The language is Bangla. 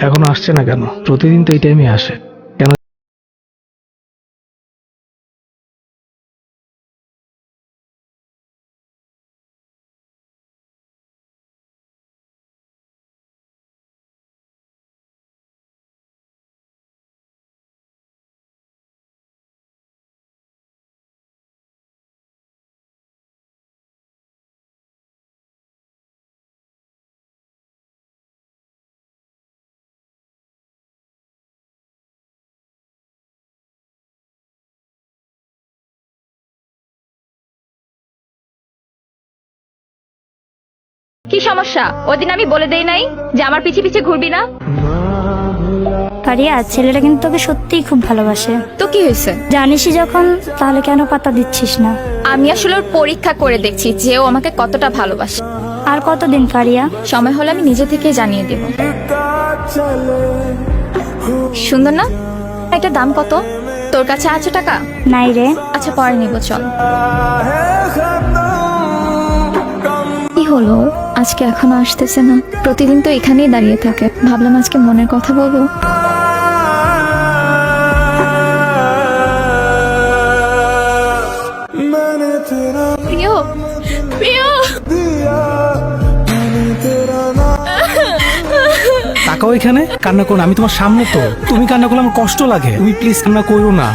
এখনও আসছে না কেন? প্রতিদিন তো এই টাইমে আসে। কি সমস্যা? ওদিন আমি বলে দেই নাই যে আমার পিছে পিছে ঘুরবি না? পারিয়া ছেলেটা কিন্তু তোকে সত্যিই খুব ভালোবাসে। তো কি হয়েছে? জানিসই যখন তাহলে কেন পাতা দিচ্ছিস না? আমি আসলে ওর পরীক্ষা করে দেখছি যে ও আমাকে কতটা ভালোবাসে। আর কতদিন ফারিয়া সময় হলে আমি নিজে থেকে জানিয়ে দেব। সুন্দর না? এটা দাম কত? তোর কাছে আছে টাকা? নাই রে। আচ্ছা পরে নিব চল। কি হলো? আজকে এখনও আসতেছে না। প্রতিদিন তো এখানেই দাঁড়িয়ে থাকে। ভাবলাম আজকে মনের কথা বলব। প্রিয় প্রিয়। টাকাও এখানে। কান্না করো না, আমি তোমার সামনে তো। তুমি কান্না করলে আমার কষ্ট লাগে। তুমি প্লিজ কান্না করো না।